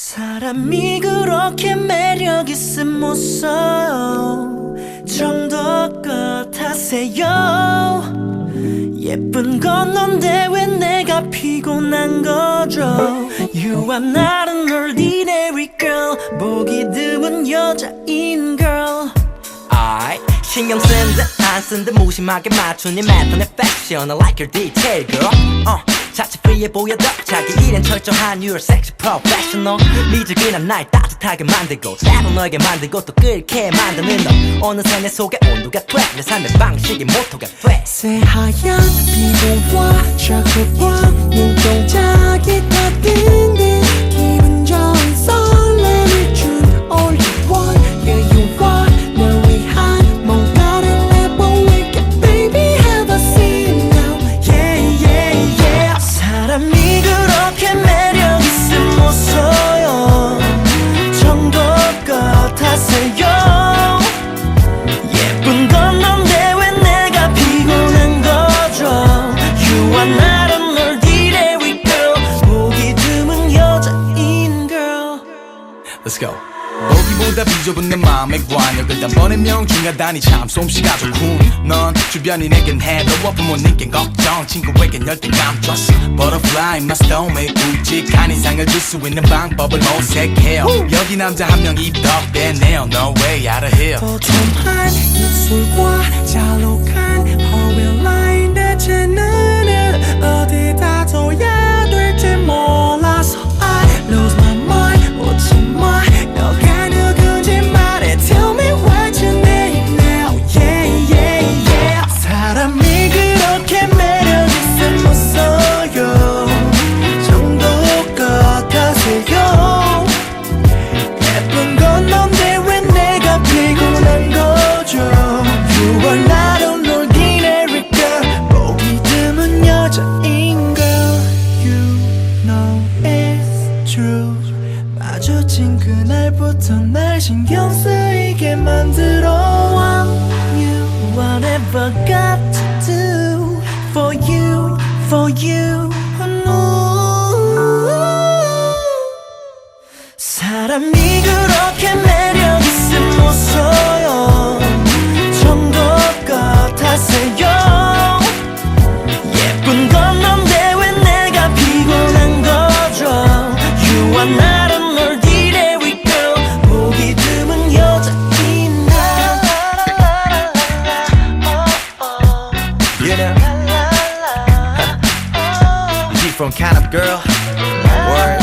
사람이 그렇게 매력 있음 못 써요 정도 같아세요. 예쁜 건 넌데 왜 내가 피곤한 거죠? You are not an ordinary girl. 보기 드문 여자인 girl. I 신경 쓴 듯 안 쓴 듯 무심하게 맞춘 네 패턴의 패션 I like your detail girl. 어 자체 프리해 보여도 자기 일엔 철저한 You're sexy professional 미적인한 날 따뜻하게 만들고 때로 너에게 만들고 또 끓게 만드는 너. 어느새 내 속에 온도가 돼 내 삶의 방식이 모토가 돼. 새하얀 피부와 차가워 눈동 Let's go. 보기보다 비좁은 내 마음의 관역을 단번에 명중하다니 참 솜씨가 좋군. 넌 주변이 내겐 해로워 부모님께 걱정. 친구에겐 열등감 줬어 Butterfly my stomach 굵직한 인상을 줄 수 있는 방법을 모색해요. 여기 남자 한 명 입덕되네요. No way out of here. 도톰한 입술과 잘록한 허위 라인 대체 나는 그날부터 날 신경 쓰이게 만들어 I'm you Whatever got to do For you, for you 사람이 그렇게 매 now. Huh. She from Count Girl. Word.